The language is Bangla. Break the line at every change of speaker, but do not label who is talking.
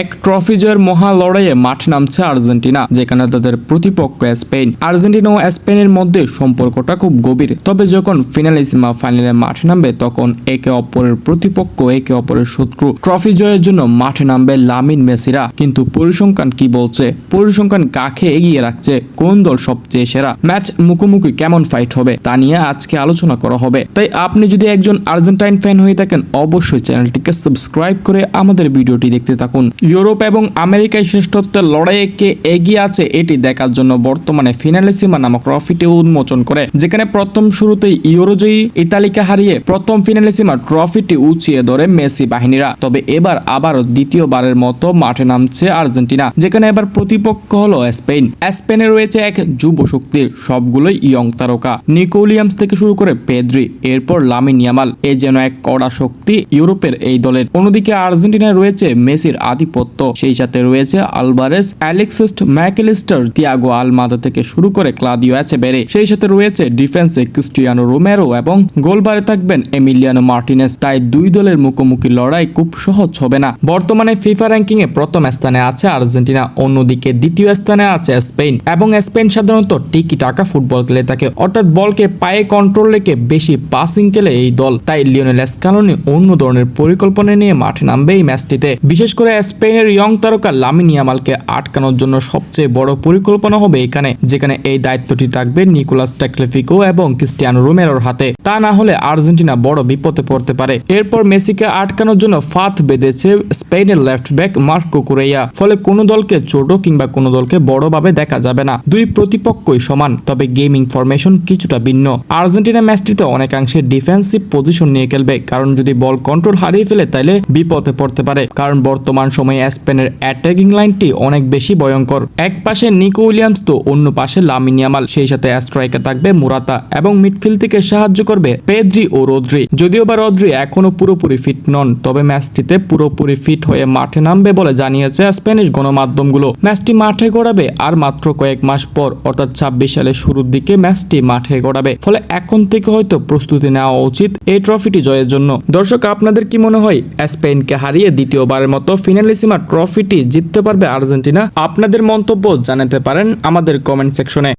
এক ট্রফি জয়ের মহা লড়াইয়ে মাঠে নামছে আর্জেন্টিনা, যেখানে তাদের প্রতিপক্ষ স্পেন। আর্জেন্টিনা ও স্পেনের মধ্যে সম্পর্কটা খুব গভীর। তবে যখন ফিনালিসিমা ফাইনালে মাঠে নামবে, তখন একে অপরের প্রতিপক্ষ, একে অপরের শত্রু। ট্রফি জয়ের জন্য মাঠে নামবে লামিন মেসিরা। কিন্তু পরিসংখ্যান কি বলছে? পরিসংখ্যান কাকে এগিয়ে রাখছে? কোন দল সবচেয়ে সেরা? ম্যাচ মুখোমুখি কেমন ফাইট হবে? তা নিয়ে আজকে আলোচনা করা হবে। তাই আপনি যদি একজন আর্জেন্টাইন ফ্যান হয়ে থাকেন, অবশ্যই চ্যানেলটিকে সাবস্ক্রাইব করে আমাদের ভিডিওটি দেখতে থাকুন। ইউরোপ এবং আমেরিকায় শ্রেষ্ঠত্বের লড়াইয়ে কে এগিয়ে আছে, এটি দেখার জন্য বর্তমানে ফিনালিসিমা নামক ট্রফিটি উন্মোচন করে, যেখানে প্রথম শুরুতেই ইউরোজয়ী ইতালিকে হারিয়ে প্রথম ফিনালিসিমা ট্রফিটি উঁচিয়ে ধরে মেসি বাহিনীরা। তবে এবার আবারও দ্বিতীয়বারের মতো মাঠে নামছে আর্জেন্টিনা, যেখানে এবার প্রতিপক্ষ হলো স্পেন। স্পেনে রয়েছে এক যুব শক্তি সবগুলোই ইয়ং তারকা নিকোলিয়ামস থেকে শুরু করে পেদ্রি, এরপর লামিন ইয়ামাল। এ যেন এক কড়া শক্তি ইউরোপের এই দলের। অন্যদিকে আর্জেন্টিনায় রয়েছে মেসির আধিপত্য। সেই সাথে রয়েছে Alvarez Alexis Mac Allister, Thiago Almada থেকে শুরু করে ক্লাদিও আছে বেড়ে সেই সাথে রয়েছে ডিফেন্সে ক্রিস্টিয়ানো রোমেরো এবং গোলবারে থাকবেন এমিলিয়ানো মার্টিনেস। তাই দুই দলের মুখোমুখি লড়াই খুব সহজ হবে না। বর্তমানে ফিফা র্যাঙ্কিং এ প্রথম স্থানে আছে আর্জেন্টিনা, অন্যদিকে দ্বিতীয় স্থানে আছে স্পেন। এবং স্পেন সাধারণত টিকি টাকা ফুটবল খেলে থাকে, অর্থাৎ বলকে পায়ে কন্ট্রোল রেখে বেশি পাসিং খেলে এই দল। তাই লিওনেল স্কালোনি অন্য ধরনের পরিকল্পনা নিয়ে মাঠে নামবে এই ম্যাচটিতে। বিশেষ করে স্পেনের ইয়ং তারকা লামিন ইয়ামালকে আটকানোর জন্য সবচেয়ে বড় পরিকল্পনা হবে এখানে, যেখানে এই দায়িত্বটি থাকবে নিকোলাস টেকলেফিকো এবং ক্রিস্টিয়ানো রোমেরোর হাতে। তা না হলে আর্জেন্টিনা বড় বিপদে পড়তে পারে। এরপর মেসিকে আটকানোর জন্য ফাত বেঁধেছে স্পেনের লেফট ব্যাক মার্কো কুরেইয়া। ফলে কোনো দলকে ছোট কিংবা কোনো দলকে বড়ভাবে দেখা যাবে না। দুই প্রতিপক্ষই সমান, তবে গেমিং ফরমেশন কিছুটা ভিন্ন। আর্জেন্টিনা ম্যাচটিতে অনেকাংশে ডিফেন্সিভ পজিশন নিয়ে খেলবে, কারণ যদি বল কন্ট্রোল হারিয়ে ফেলে তাহলে বিপদে পড়তে পারে। কারণ বর্তমান সময়ে স্পেনের অ্যাটাকিং লাইনটি অনেক বেশি ভয়ঙ্কর। এক পাশে নিকো উইলিয়ামস তো অন্য পাশে লামিন ইয়ামাল। সেই সাথে স্ট্রাইকে থাকবে মুরাতা এবং মিডফিল্ড থেকে সাহায্য করবে পেদ্রি ও রোদ্রি। যদিও বা রদ্রি এখনও পুরোপুরি ফিট নন, তবে ম্যাচটিতে পুরোপুরি ফিট হয়ে মাঠে নামবে বলে জানিয়েছে স্প্যানিশ গণমাধ্যমগুলো। ম্যাচটি মাঠে গড়াবে আর মাত্র কয়েক মাস পর, অর্থাৎ ছাব্বিশ সালের শুরুর দিকে ম্যাচটি মাঠে গড়াবে। ফলে এখন থেকে হয়তো প্রস্তুতি নেওয়া উচিত এই ট্রফিটি জয়ের জন্য। দর্শক, আপনাদের কি মনে হয়? স্পেনকে হারিয়ে দ্বিতীয়বারের মতো ফিনালিসিমা ট্রফিটি জিততে পারবে আর্জেন্টিনা। আপনাদের মন্তব্য জানাতে পারেন আমাদের কমেন্ট সেকশনে